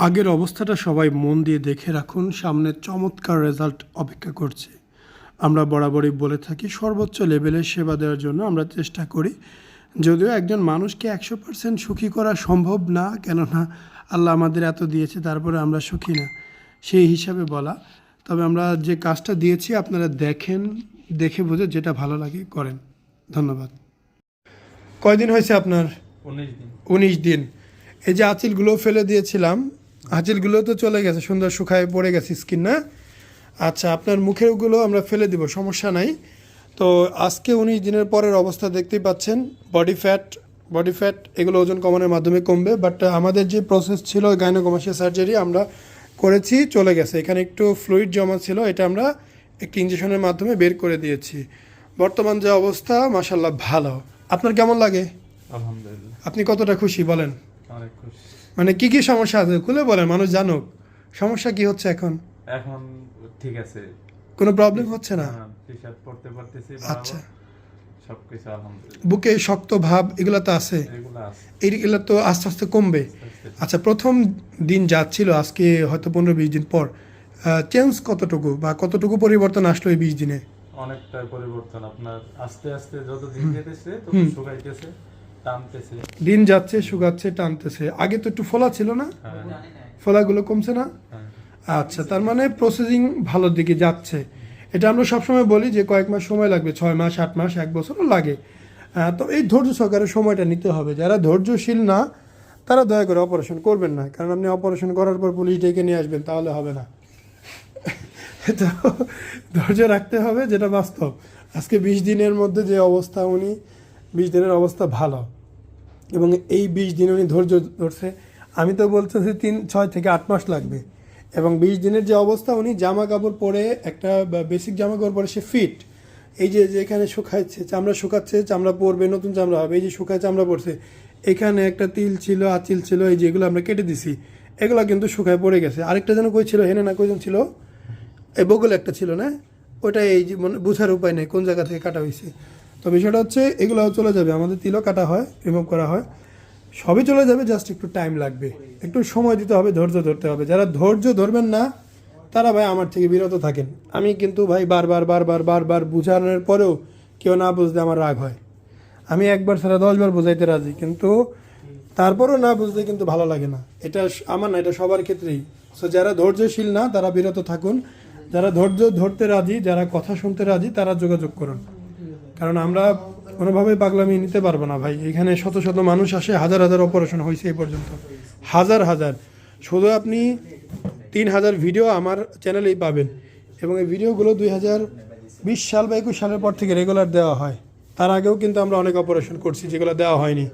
আগের অবস্থাটা সবাই মন দিয়ে দেখে রাখুন সামনে চমৎকার রেজাল্ট অপেক্ষা করছে। আমরা বরাবরই বলে থাকি সর্বোচ্চ লেভেলের সেবা দেওয়ার জন্য আমরা চেষ্টা করি। যদিও একজন মানুষকে একশো পার্সেন্ট সুখী করা সম্ভব না কেননা আল্লাহ আমাদের এত দিয়েছে তারপরে আমরা সুখী না। সেই হিসাবে বলা। তবে আমরা যে কাজটা দিয়েছি আপনারা দেখেন দেখে বুঝে যেটা ভালো লাগে করেন। ধন্যবাদ। কয়দিন হয়েছে আপনার? উনিশ দিন। উনিশ দিন। এই যে আঁচিলগুলো ফেলে দিয়েছিলাম আঁচিলগুলো তো চলে গেছে সুন্দর শুকায় পড়ে গেছে স্কিন না? আচ্ছা আপনার মুখেরগুলো আমরা ফেলে দিব সমস্যা নাই। তো আজকে উনিশ দিনের পরের অবস্থা দেখতেই পাচ্ছেন বডি ফ্যাট বডি ফ্যাট এগুলো ওজন কমানোর মাধ্যমে কমবে বাট আমাদের যে প্রসেস ছিল গাইনোকমাসিয়া সার্জারি আমরা করেছি চলে গেছে। এখানে একটু ফ্লুইড জমা ছিল এটা আমরা একটি ইঞ্জেকশনের মাধ্যমে বের করে দিয়েছি। বর্তমান যে অবস্থা মাসাল্লাহ ভালো। আপনার কেমন লাগে? আলহামদুলিল্লাহ। আপনি কতটা খুশি বলেন? অনেক খুশি। মানে কি কি সমস্যা আছে? খুলে বলেন মানুষ জানুক। সমস্যা কি হচ্ছে এখন? এখন ঠিক আছে। কোনো প্রবলেম হচ্ছে না? পারতেছি আচ্ছা। সবকিছু আলহামদুলিল্লাহ। বুকে শক্ত ভাব এগুলো তো আছে। এগুলো এইগুলো তো আস্তে আস্তে কমবে। আচ্ছা প্রথম দিন যাচ্ছিল আজকে হয়তো পনেরো বিশ দিন পর চেঞ্জ কতটুকু বা কতটুকু পরিবর্তন আসলো এই বিশ দিনে? অনেকটা পরিবর্তন আপনার আস্তে আস্তে যত দিন যেতেছে তত শুকাইতেছে। টানতেছে। দিন যাচ্ছে শুকাচ্ছে টানতেছে। আগে তো একটু ফোলা ছিল না? হ্যাঁ। ফোলাগুলো কমছে না? হ্যাঁ। আচ্ছা তার মানে প্রসেসিং ভালোর দিকে যাচ্ছে। এটা আমরা সবসময় বলি যে কয়েক মাস সময় লাগবে ছয় মাস আট মাস এক বছরও লাগে। তো এই ধৈর্য সহকারে সময়টা নিতে হবে। যারা ধৈর্যশীল না তারা দয়া করে অপারেশন করবেন না। কারণ আপনি অপারেশন করার পর পুলিশ ডেকে নিয়ে আসবেন তাহলে হবে না। তো ধৈর্য রাখতে হবে যেটা বাস্তব। আজকে বিশ দিনের মধ্যে যে অবস্থা উনি বিশ দিনের অবস্থা ভালো। এবং এই বিশ দিন উনি ধৈর্য ধরছে। আমি তো বলতেছি তিন, ছয় থেকে আট মাস লাগবে। এবং বিশ দিনের যে অবস্থা, উনি জামা কাপড় পরে একটা বেসিক জামা কাপড় পরে সে ফিট এই যে যেখানে শুকাচ্ছে, চামড়া শুকাচ্ছে, চামড়া পরবে, নতুন চামড়া হবে, এই যে শুকায় চামড়া পড়ছে এখানে একটা তিল ছিল, আচিল ছিল, এই যেগুলো আমরা কেটে দিছি, এগুলো কিন্তু শুকায় পড়ে গেছে। আরেকটা যেন কই ছিল, হেনে না কইজন ছিল? এই বগল একটা ছিল না? ওটা এই যে মানে বোঝার উপায় নেই, কোন জায়গা থেকে কাটা হয়েছে। তো বিষয়টা হচ্ছে এগুলো চলে যাবে, আমাদের তিলও কাটা হয় রিমুভ করা হয়। সবই চলে যাবে জাস্ট একটু টাইম লাগবে। একটু সময় দিতে হবে, ধৈর্য ধরতে হবে। যারা ধৈর্য ধরবেন না, তারা ভাই আমার থেকে বিরত থাকেন। আমি কিন্তু ভাই বারবার বারবার বারবার বুঝানোর পরেও কেউ না বুঝলে আমার রাগ হয়। আমি একবার ছাড়া দশবার বোঝাইতে রাজি, কিন্তু তারপরও না বুঝতে কিন্তু ভালো লাগে না। এটা আমার না, এটা সবার ক্ষেত্রেই। সো যারা ধৈর্যশীল না, তারা বিরত থাকুন। যারা ধৈর্য ধরতে রাজি, যারা কথা শুনতে রাজি, তারা যোগাযোগ করুন। কারণ আমরা কোনোভাবেই পাগলামি নিতে পারব না ভাই। এখানে শত শত মানুষ আসে, হাজার হাজার অপারেশন হয়েছে এই পর্যন্ত। হাজার হাজার। শুধু আপনি তিন হাজার ভিডিও আমার চ্যানেলেই পাবেন। এবং এই ভিডিওগুলো দুই হাজার বিশ সাল বা একুশ সালের পর থেকে রেগুলার দেওয়া হয়। তার আগেও কিন্তু আমরা অনেক অপারেশন করছি, যেগুলো দেওয়া হয়নি।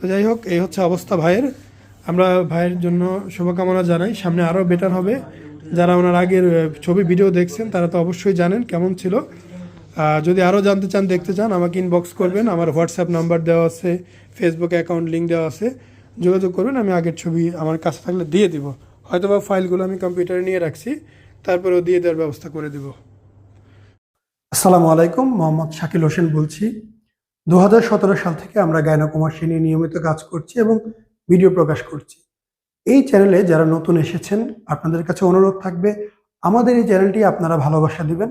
তো যাই হোক, এই হচ্ছে অবস্থা ভাইয়ের। আমরা ভাইয়ের জন্য শুভকামনা জানাই। সামনে আরও বেটার হবে। যারা ওনার আগের ছবি ভিডিও দেখছেন, তারা তো অবশ্যই জানেন কেমন ছিল। যদি আরও জানতে চান, দেখতে চান, আমাকে ইনবক্স করবেন। আমার হোয়াটসঅ্যাপ নাম্বার দেওয়া আছে ফেসবুক অ্যাকাউন্ট লিঙ্ক দেওয়া আছে। যোগাযোগ করবেন, আমি আগের ছবি আমার কাছে থাকলে দিয়ে দিব। হয়তোবা ফাইলগুলো আমি কম্পিউটারে নিয়ে রাখছি, তারপরেও দিয়ে দেওয়ার ব্যবস্থা করে দিব। আসসালামু আলাইকুম, মোহাম্মদ শাকিল হোসেন বলছি। দু হাজার সতেরো সাল থেকে আমরা গায়নাকুমার নিয়ে নিয়মিত কাজ করছি এবং ভিডিও প্রকাশ করছি। এই চ্যানেলে যারা নতুন এসেছেন, আপনাদের কাছে অনুরোধ থাকবে, আমাদের এই চ্যানেলটি আপনারা ভালোবাসা দিবেন।